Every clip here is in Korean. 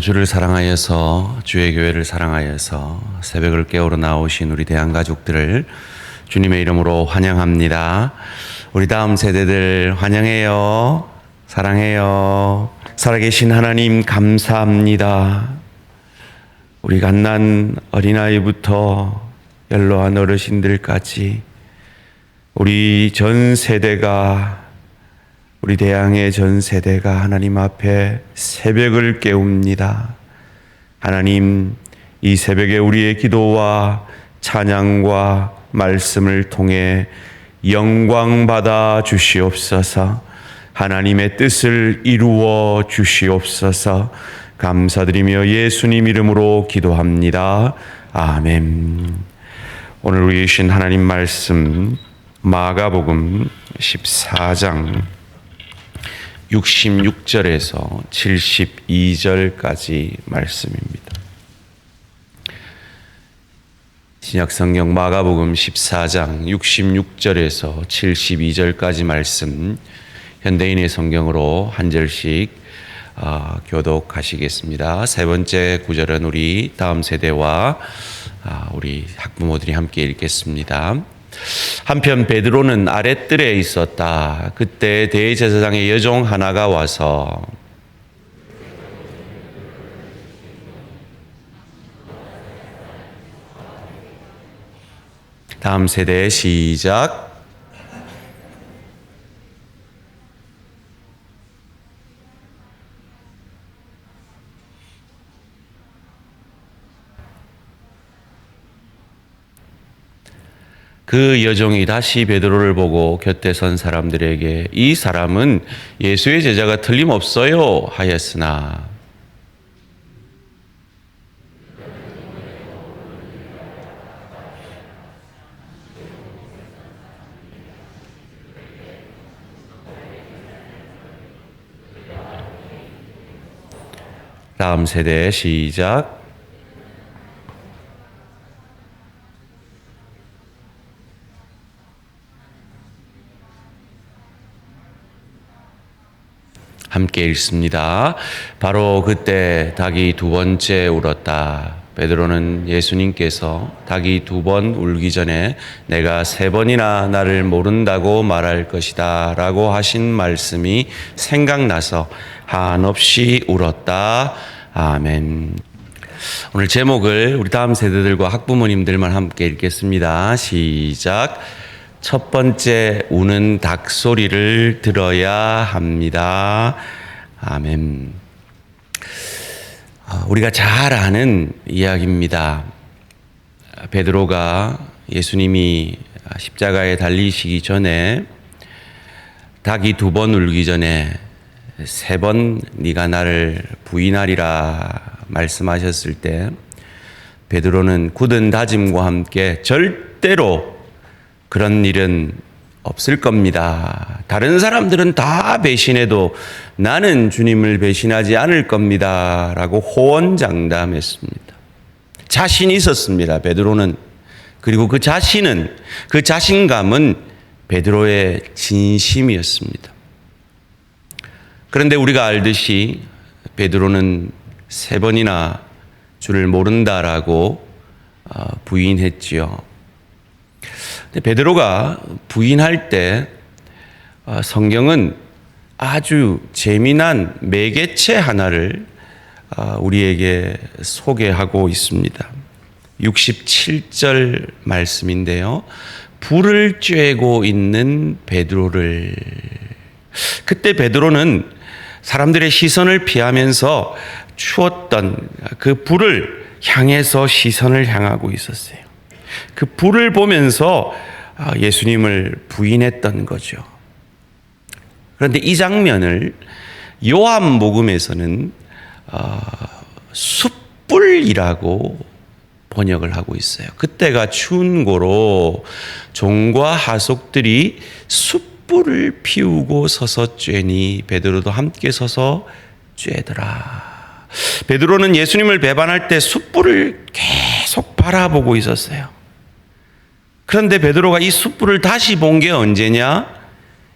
주를 사랑하여서 주의 교회를 사랑하여서 새벽을 깨우러 나오신 우리 대한 가족들을 주님의 이름으로 환영합니다. 우리 다음 세대들 환영해요. 사랑해요. 살아계신 하나님 감사합니다. 우리 갓난 어린아이부터 연로한 어르신들까지 우리 전 세대가 우리 대양의 전 세대가 하나님 앞에 새벽을 깨웁니다. 하나님, 이 새벽에 우리의 기도와 찬양과 말씀을 통해 영광 받아 주시옵소서. 하나님의 뜻을 이루어 주시옵소서. 감사드리며 예수님 이름으로 기도합니다. 아멘. 오늘 우리 주신 하나님 말씀 마가복음 14장 66절에서 72절까지 말씀입니다. 신약 성경 마가복음 14장 66절에서 72절까지 말씀 현대인의 성경으로 한 절씩 어, 교독하시겠습니다. 세 번째 구절은 우리 다음 세대와 어, 우리 학부모들이 함께 읽겠습니다. 한편 베드로는 아랫뜰에 있었다. 그때 대제사장의 여종 하나가 와서 다음 세대 시작. 그 여종이 다시 베드로를 보고 곁에 선 사람들에게 이 사람은 예수의 제자가 틀림없어요 하였으나. 다음 세대 시작 함께 읽습니다. 바로 그때 닭이 두 번째 울었다. 베드로는 예수님께서 닭이 두 번 울기 전에 내가 세 번이나 나를 모른다고 말할 것이다 라고 하신 말씀이 생각나서 한없이 울었다. 아멘. 오늘 제목을 우리 다음 세대들과 학부모님들만 함께 읽겠습니다. 시작. 첫 번째 우는 닭 소리를 들어야 합니다. 아멘. 아, 우리가 잘 아는 이야기입니다. 베드로가 예수님이 십자가에 달리시기 전에 닭이 두 번 울기 전에 세 번 네가 나를 부인하리라 말씀하셨을 때 베드로는 굳은 다짐과 함께 절대로 그런 일은 없을 겁니다. 다른 사람들은 다 배신해도 나는 주님을 배신하지 않을 겁니다. 라고 호언장담했습니다. 자신이 있었습니다. 베드로는. 그리고 그 자신은, 그 자신감은 베드로의 진심이었습니다. 그런데 우리가 알듯이 베드로는 세 번이나 주를 모른다라고 어, 부인했지요. 베드로가 부인할 때 어, 성경은 아주 재미난 매개체 하나를 어, 우리에게 소개하고 있습니다. 67절 말씀인데요. 불을 쬐고 있는 베드로를 그때 베드로는 사람들의 시선을 피하면서 추웠던 그 불을 향해서 시선을 향하고 있었어요. 그 불을 보면서 아, 예수님을 부인했던 거죠. 그런데 이 장면을 요한복음에서는 아, 숯불이라고 번역을 하고 있어요. 그때가 추운 고로 종과 하속들이 숯불을 피우고 서서 쬐니 베드로도 함께 서서 쬐더라. 베드로는 예수님을 배반할 때 숯불을 계속 바라보고 있었어요. 그런데 베드로가 이 숯불을 다시 본 게 언제냐?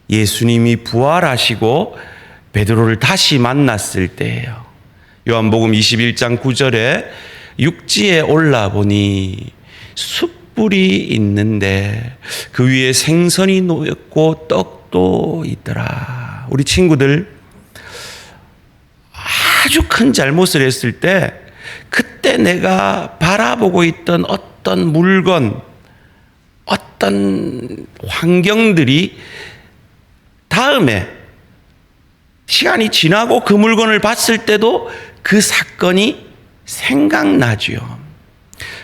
예수님이 부활하시고 베드로를 다시 만났을 때예요. 요한복음 21장 9절에 육지에 올라 보니 숯불이 있는데 그 위에 생선이 놓였고 떡도 있더라. 우리 친구들 아주 큰 잘못을 했을 때 그때 내가 바라보고 있던 어떤 물건, 어떤 환경들이 다음에 시간이 지나고 그 물건을 봤을 때도 그 사건이 생각나지요.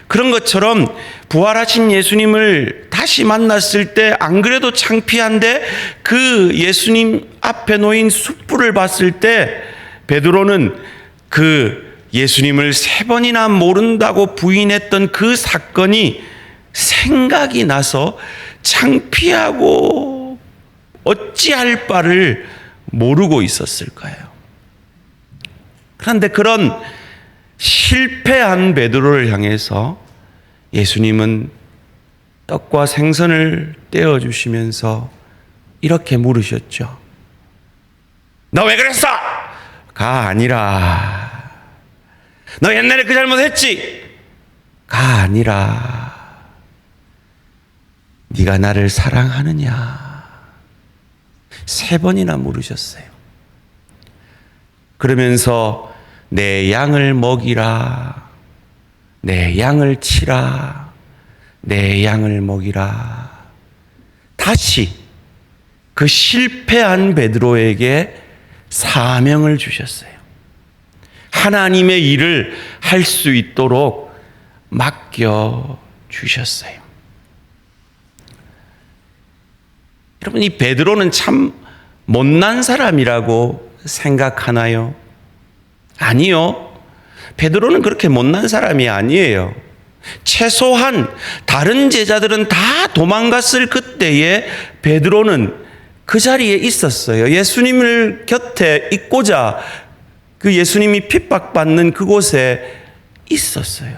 그런 것처럼 부활하신 예수님을 다시 만났을 때 안 그래도 창피한데 그 예수님 앞에 놓인 숯불을 봤을 때 베드로는 그 예수님을 세 번이나 모른다고 부인했던 그 사건이 생각이 나서 창피하고 어찌할 바를 모르고 있었을까요? 그런데 그런 실패한 베드로를 향해서 예수님은 떡과 생선을 떼어 주시면서 이렇게 물으셨죠. 너 왜 그랬어? 가 아니라. 너 옛날에 그 잘못했지? 가 아니라. 네가 나를 사랑하느냐? 세 번이나 물으셨어요. 그러면서 내 양을 먹이라. 내 양을 치라. 내 양을 먹이라. 다시 그 실패한 베드로에게 사명을 주셨어요. 하나님의 일을 할 수 있도록 맡겨 주셨어요. 여러분 이 베드로는 참 못난 사람이라고 생각하나요? 아니요. 베드로는 그렇게 못난 사람이 아니에요. 최소한 다른 제자들은 다 도망갔을 그때에 베드로는 그 자리에 있었어요. 예수님을 곁에 있고자 그 예수님이 핍박받는 그곳에 있었어요.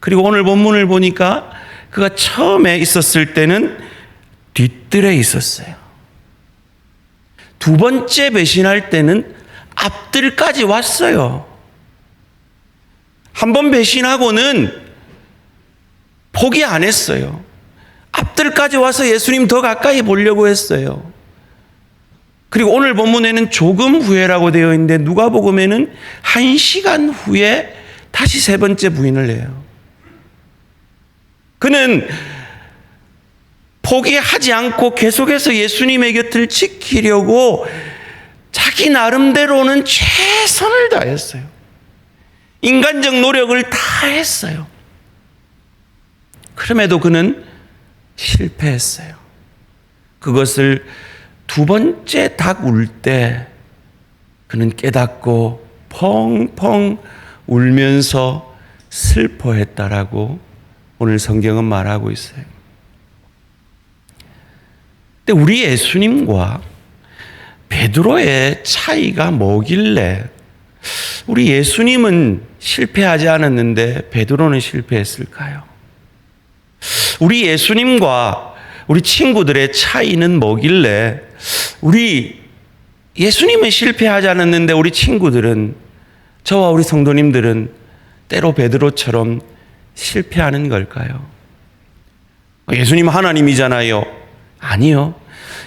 그리고 오늘 본문을 보니까 그가 처음에 있었을 때는 뒤뜰에 있었어요. 두 번째 배신할 때는 앞뜰까지 왔어요. 한 번 배신하고는 포기 안 했어요. 앞뜰까지 와서 예수님 더 가까이 보려고 했어요. 그리고 오늘 본문에는 조금 후에라고 되어 있는데 누가복음에는 한 시간 후에 다시 세 번째 부인을 해요. 그는 포기하지 않고 계속해서 예수님의 곁을 지키려고 자기 나름대로는 최선을 다했어요. 인간적 노력을 다 했어요. 그럼에도 그는 실패했어요. 그것을 두 번째 닭 울 때 그는 깨닫고 펑펑 울면서 슬퍼했다라고 오늘 성경은 말하고 있어요. 근데 우리 예수님과 베드로의 차이가 뭐길래 우리 예수님은 실패하지 않았는데 베드로는 실패했을까요? 우리 예수님과 우리 친구들의 차이는 뭐길래 우리 예수님은 실패하지 않았는데 우리 친구들은 저와 우리 성도님들은 때로 베드로처럼 실패하는 걸까요? 예수님 하나님이잖아요. 아니요.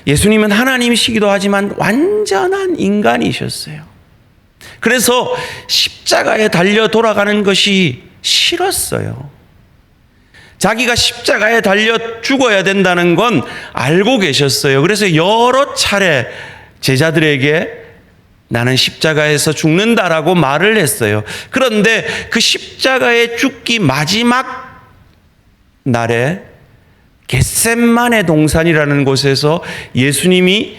예수님은 하나님이시기도 하지만 완전한 인간이셨어요. 그래서 십자가에 달려 돌아가는 것이 싫었어요. 자기가 십자가에 달려 죽어야 된다는 건 알고 계셨어요. 그래서 여러 차례 제자들에게 나는 십자가에서 죽는다라고 말을 했어요. 그런데 그 십자가에 죽기 마지막 날에 겟셋만의 동산이라는 곳에서 예수님이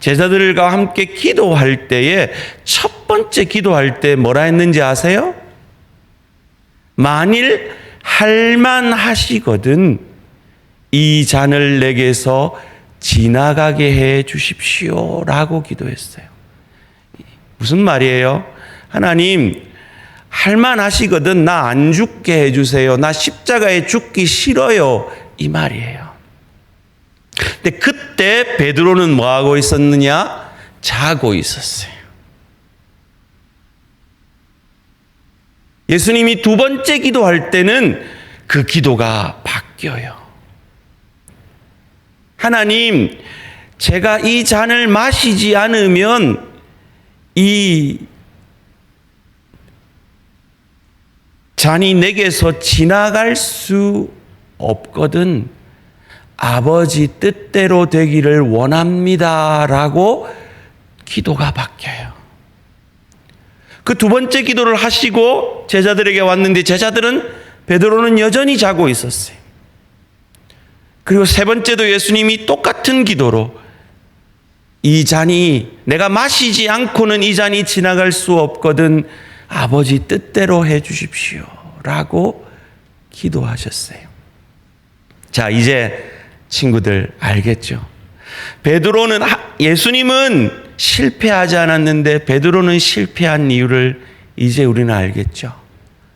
제자들과 함께 기도할 때에 첫 번째 기도할 때 뭐라 했는지 아세요? 만일 할만 하시거든 이 잔을 내게서 지나가게 해 주십시오 라고 기도했어요. 무슨 말이에요? 하나님 할만 하시거든 나 안 죽게 해 주세요. 나 십자가에 죽기 싫어요. 이 말이에요. 근데 그때 베드로는 뭐 하고 있었느냐? 자고 있었어요. 예수님이 두 번째 기도할 때는 그 기도가 바뀌어요. 하나님, 제가 이 잔을 마시지 않으면 이 잔이 내게서 지나갈 수 없거든 아버지 뜻대로 되기를 원합니다. 라고 기도가 바뀌어요. 그 두 번째 기도를 하시고 제자들에게 왔는데 제자들은 베드로는 여전히 자고 있었어요. 그리고 세 번째도 예수님이 똑같은 기도로 이 잔이 내가 마시지 않고는 이 잔이 지나갈 수 없거든 아버지 뜻대로 해 주십시오. 라고 기도하셨어요. 자, 이제 친구들 알겠죠? 베드로는 예수님은 실패하지 않았는데 베드로는 실패한 이유를 이제 우리는 알겠죠.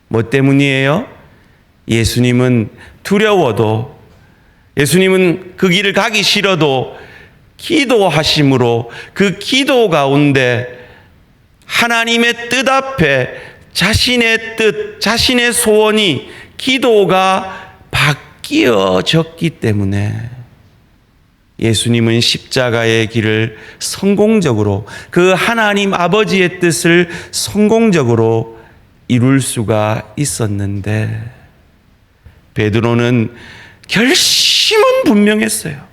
뭐 때문이에요? 예수님은 두려워도 예수님은 그 길을 가기 싫어도 기도하심으로 그 기도 가운데 하나님의 뜻 앞에 자신의 뜻, 자신의 소원이 기도가 바뀌어졌기 때문에 예수님은 십자가의 길을 성공적으로 그 하나님 아버지의 뜻을 성공적으로 이룰 수가 있었는데 베드로는 결심은 분명했어요.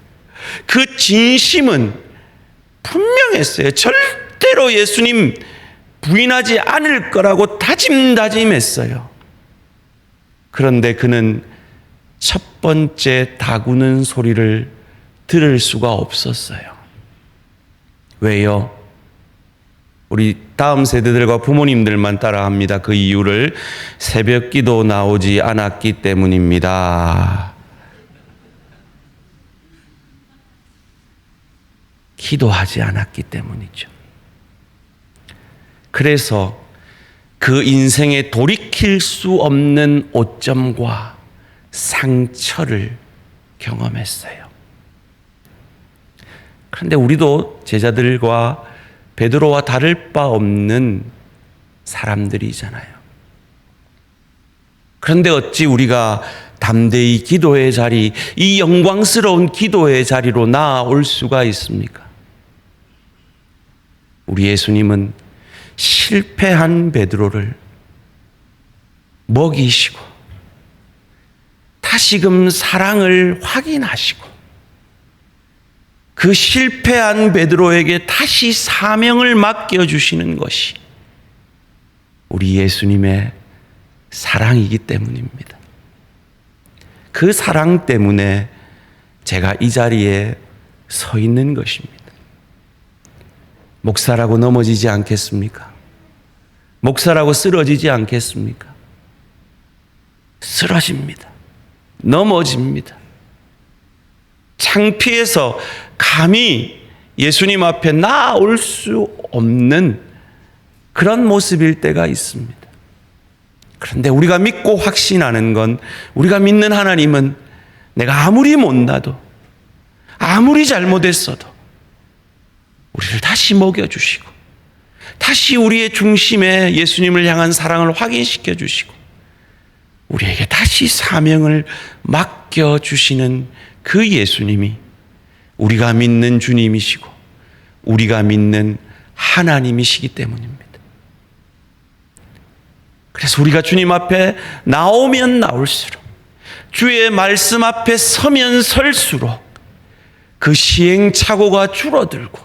그 진심은 분명했어요. 절대로 예수님 부인하지 않을 거라고 다짐다짐했어요. 그런데 그는 첫 번째 다구는 소리를 들을 수가 없었어요. 왜요? 우리 다음 세대들과 부모님들만 따라합니다. 그 이유를 새벽 기도 나오지 않았기 때문입니다. 기도하지 않았기 때문이죠. 그래서 그 인생에 돌이킬 수 없는 오점과 상처를 경험했어요. 그런데 우리도 제자들과 베드로와 다를 바 없는 사람들이잖아요. 그런데 어찌 우리가 담대히 기도의 자리, 이 영광스러운 기도의 자리로 나아올 수가 있습니까? 우리 예수님은 실패한 베드로를 먹이시고 다시금 사랑을 확인하시고 그 실패한 베드로에게 다시 사명을 맡겨 주시는 것이 우리 예수님의 사랑이기 때문입니다. 그 사랑 때문에 제가 이 자리에 서 있는 것입니다. 목사라고 넘어지지 않겠습니까? 목사라고 쓰러지지 않겠습니까? 쓰러집니다. 넘어집니다. 창피해서 감히 예수님 앞에 나올 수 없는 그런 모습일 때가 있습니다. 그런데 우리가 믿고 확신하는 건 우리가 믿는 하나님은 내가 아무리 못나도 아무리 잘못했어도 우리를 다시 먹여주시고 다시 우리의 중심에 예수님을 향한 사랑을 확인시켜 주시고 우리에게 다시 사명을 맡겨주시는 그 예수님이 우리가 믿는 주님이시고 우리가 믿는 하나님이시기 때문입니다. 그래서 우리가 주님 앞에 나오면 나올수록 주의 말씀 앞에 서면 설수록 그 시행착오가 줄어들고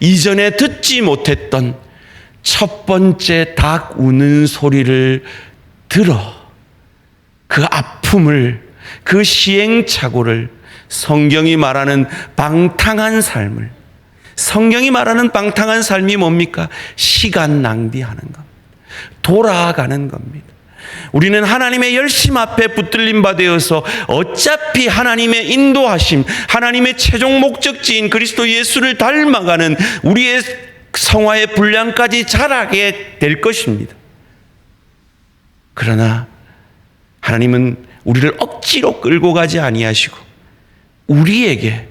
이전에 듣지 못했던 첫 번째 닭 우는 소리를 들어 그 아픔을 그 시행착오를 성경이 말하는 방탕한 삶을 성경이 말하는 방탕한 삶이 뭡니까? 시간 낭비하는 겁니다. 돌아가는 겁니다. 우리는 하나님의 열심 앞에 붙들림 받되어서 어차피 하나님의 인도하심, 하나님의 최종 목적지인 그리스도 예수를 닮아가는 우리의 성화의 분량까지 자라게 될 것입니다. 그러나 하나님은 우리를 억지로 끌고 가지 아니하시고 우리에게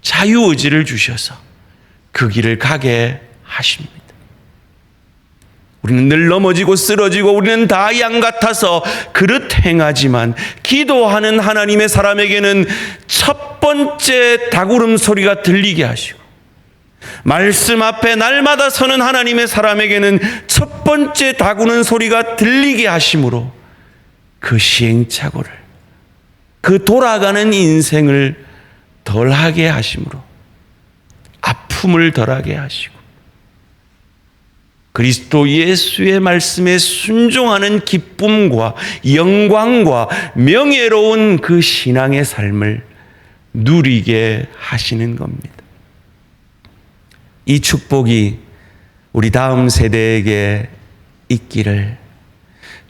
자유 의지를 주셔서 그 길을 가게 하십니다. 우리는 늘 넘어지고 쓰러지고 우리는 다 양 같아서 그릇 행하지만 기도하는 하나님의 사람에게는 첫 번째 다구름 소리가 들리게 하시고 말씀 앞에 날마다 서는 하나님의 사람에게는 첫 번째 다구는 소리가 들리게 하심으로 그 시행착오를 그 돌아가는 인생을 덜하게 하심으로 아픔을 덜하게 하시고 그리스도 예수의 말씀에 순종하는 기쁨과 영광과 명예로운 그 신앙의 삶을 누리게 하시는 겁니다. 이 축복이 우리 다음 세대에게 있기를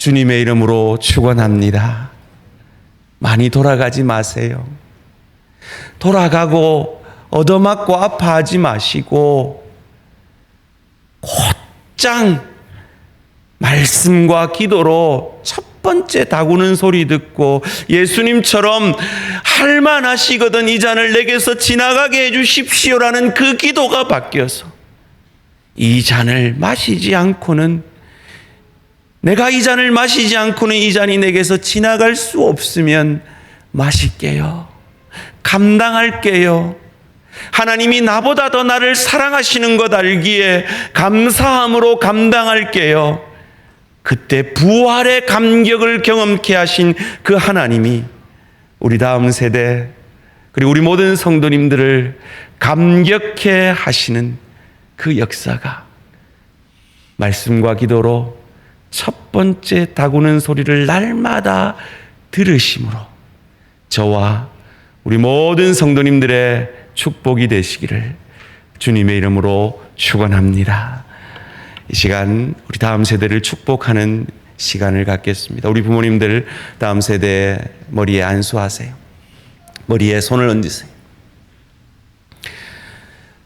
주님의 이름으로 축원합니다. 많이 돌아가지 마세요. 돌아가고 얻어맞고 아파하지 마시고 곧장 말씀과 기도로 첫 번째 다구는 소리 듣고 예수님처럼 할만하시거든 이 잔을 내게서 지나가게 해주십시오라는 그 기도가 바뀌어서 이 잔을 마시지 않고는 내가 이 잔을 마시지 않고는 이 잔이 내게서 지나갈 수 없으면 마실게요. 감당할게요. 하나님이 나보다 더 나를 사랑하시는 것 알기에 감사함으로 감당할게요. 그때 부활의 감격을 경험케 하신 그 하나님이 우리 다음 세대 그리고 우리 모든 성도님들을 감격해 하시는 그 역사가 말씀과 기도로 첫 번째 다구는 소리를 날마다 들으심으로 저와 우리 모든 성도님들의 축복이 되시기를 주님의 이름으로 축원합니다. 이 시간 우리 다음 세대를 축복하는 시간을 갖겠습니다. 우리 부모님들 다음 세대 머리에 안수하세요. 머리에 손을 얹으세요.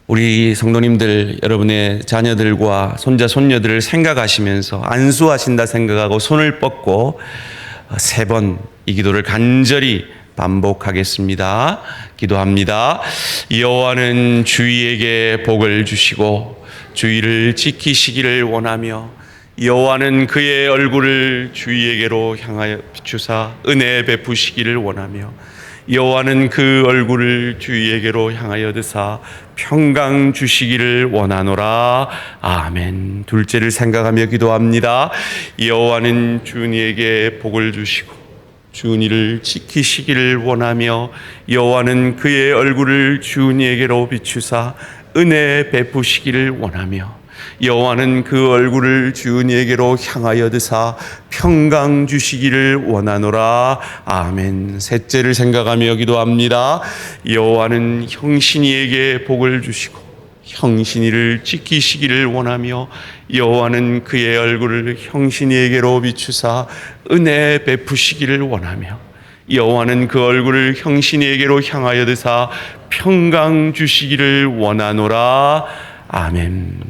우리 성도님들 여러분의 자녀들과 손자 손녀들을 생각하시면서 안수하신다 생각하고 손을 뻗고 세 번 이 기도를 간절히 반복하겠습니다. 기도합니다. 여호와는 주위에게 복을 주시고 주위를 지키시기를 원하며 여호와는 그의 얼굴을 주위에게로 향하여 비추사 은혜 베푸시기를 원하며 여호와는 그 얼굴을 주위에게로 향하여 드사 평강 주시기를 원하노라. 아멘. 둘째를 생각하며 기도합니다. 여호와는 주니에게 복을 주시고 주니를 지키시기를 원하며 여호와는 그의 얼굴을 주니에게로 비추사 은혜 베푸시기를 원하며 여호와는 그 얼굴을 주니에게로 향하여 드사 평강 주시기를 원하노라. 아멘. 셋째를 생각하며 기도합니다. 여호와는 형신이에게 복을 주시고 형신이를 지키시기를 원하며 여호와는 그의 얼굴을 형신이에게로 비추사 은혜 베푸시기를 원하며 여호와는 그 얼굴을 형신이에게로 향하여 드사 평강 주시기를 원하노라. 아멘.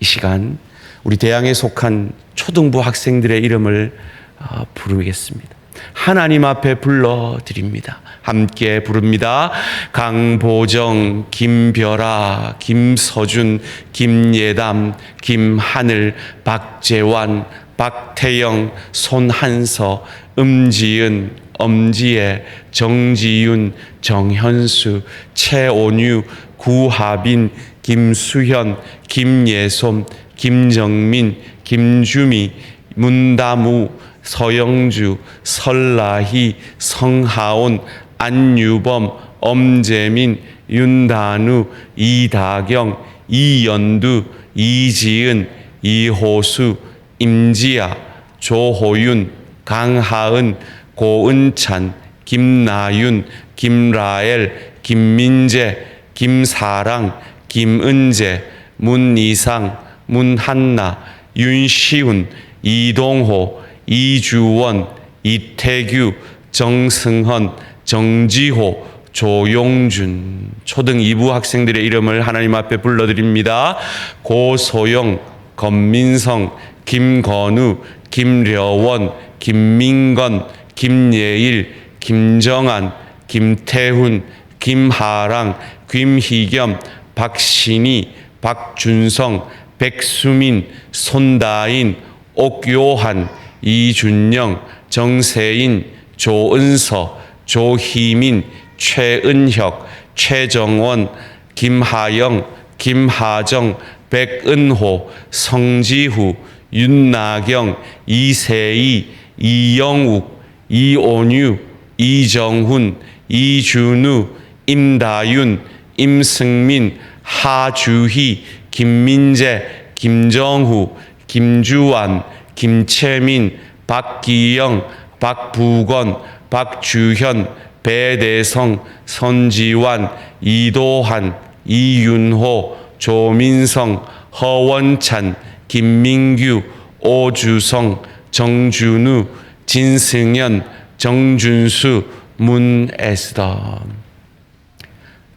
이 시간 우리 대양에 속한 초등부 학생들의 이름을 어, 부르겠습니다. 하나님 앞에 불러 드립니다. 함께 부릅니다. 강보정, 김별아, 김서준, 김예담, 김하늘, 박재환, 박태영, 손한서, 음지은, 엄지혜, 정지윤, 정현수, 최온유, 구하빈, 김수현, 김예솜, 김정민, 김주미, 문다무, 서영주, 설라희, 성하온, 안유범, 엄재민, 윤단우, 이다경, 이연두, 이지은, 이호수, 임지아, 조호윤, 강하은, 고은찬, 김나윤, 김라엘, 김민재, 김사랑, 김은재, 문이상, 문한나, 윤시훈, 이동호, 이주원, 이태규, 정승헌, 정지호, 조용준 초등 2부 학생들의 이름을 하나님 앞에 불러드립니다. 고소영, 권민성, 김건우, 김려원, 김민건, 김예일, 김정한, 김태훈, 김하랑, 김희겸, 박신희, 박준성, 백수민, 손다인, 옥요한, 이준영, 정세인, 조은서, 조희민, 최은혁, 최정원, 김하영, 김하정, 백은호, 성지후, 윤나경, 이세희, 이영욱, 이온유, 이정훈, 이준우, 임다윤, 임승민, 하주희, 김민재, 김정후, 김주환, 김채민, 박기영, 박부건, 박주현, 배대성, 선지환, 이도한, 이윤호, 조민성, 허원찬, 김민규, 오주성, 정준우, 진승현, 정준수, 문에스더.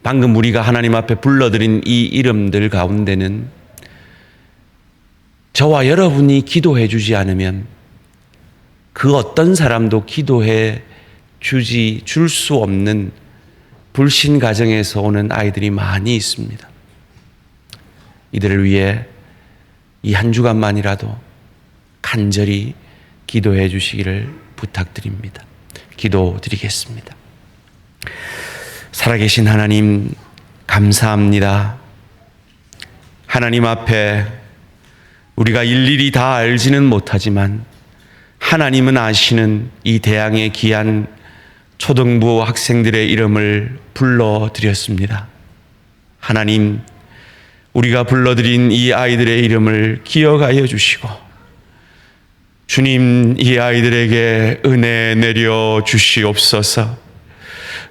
방금 우리가 하나님 앞에 불러드린 이 이름들 가운데는 저와 여러분이 기도해 주지 않으면 그 어떤 사람도 기도해 주지 줄 수 없는 불신 가정에서 오는 아이들이 많이 있습니다. 이들을 위해 이 한 주간만이라도 간절히 기도해 주시기를 부탁드립니다. 기도 드리겠습니다. 살아계신 하나님, 감사합니다. 하나님 앞에 우리가 일일이 다 알지는 못하지만 하나님은 아시는 이 대항의 귀한 초등부 학생들의 이름을 불러드렸습니다. 하나님, 우리가 불러드린 이 아이들의 이름을 기억하여 주시고, 주님, 이 아이들에게 은혜 내려 주시옵소서,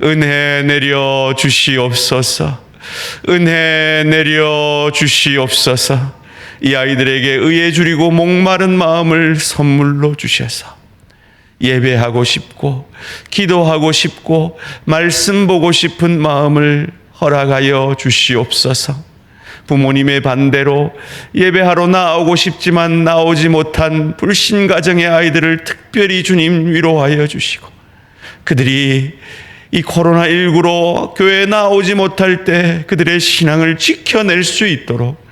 은혜 내려 주시옵소서, 은혜 내려 주시옵소서, 이 아이들에게 의에 줄이고 목마른 마음을 선물로 주셔서, 예배하고 싶고 기도하고 싶고 말씀 보고 싶은 마음을 허락하여 주시옵소서. 부모님의 반대로 예배하러 나오고 싶지만 나오지 못한 불신 가정의 아이들을 특별히 주님 위로하여 주시고 그들이 이 코로나19로 교회에 나오지 못할 때 그들의 신앙을 지켜낼 수 있도록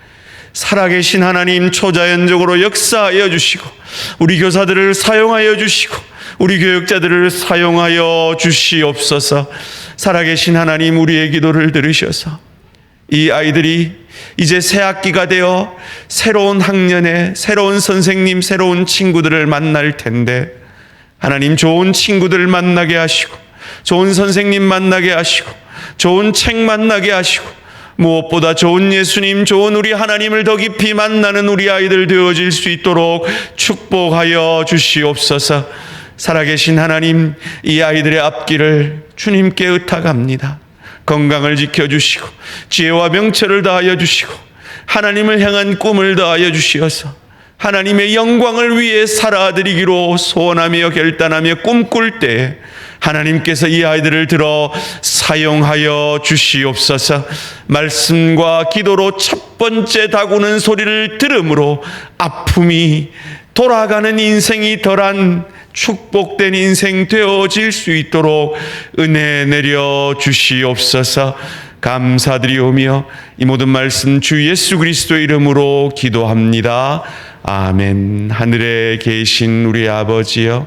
살아계신 하나님 초자연적으로 역사하여 주시고 우리 교사들을 사용하여 주시고 우리 교육자들을 사용하여 주시옵소서. 살아계신 하나님 우리의 기도를 들으셔서 이 아이들이 이제 새 학기가 되어 새로운 학년에 새로운 선생님, 새로운 친구들을 만날 텐데 하나님 좋은 친구들 만나게 하시고 좋은 선생님 만나게 하시고 좋은 책 만나게 하시고 무엇보다 좋은 예수님, 좋은 우리 하나님을 더 깊이 만나는 우리 아이들 되어질 수 있도록 축복하여 주시옵소서. 살아계신 하나님, 이 아이들의 앞길을 주님께 의탁합니다. 건강을 지켜주시고, 지혜와 명철을 다하여 주시고, 하나님을 향한 꿈을 다하여 주시어서, 하나님의 영광을 위해 살아드리기로 소원하며 결단하며 꿈꿀 때, 하나님께서 이 아이들을 들어 사용하여 주시옵소서. 말씀과 기도로 첫 번째 다구는 소리를 들음으로 아픔이 돌아가는 인생이 덜한 축복된 인생 되어질 수 있도록 은혜 내려 주시옵소서. 감사드리오며 이 모든 말씀 주 예수 그리스도 이름으로 기도합니다. 아멘. 하늘에 계신 우리 아버지여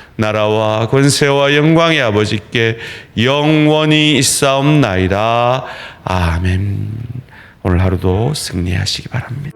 나라와 권세와 영광의 아버지께 영원히 있사옵나이다. 아멘. 오늘 하루도 승리하시기 바랍니다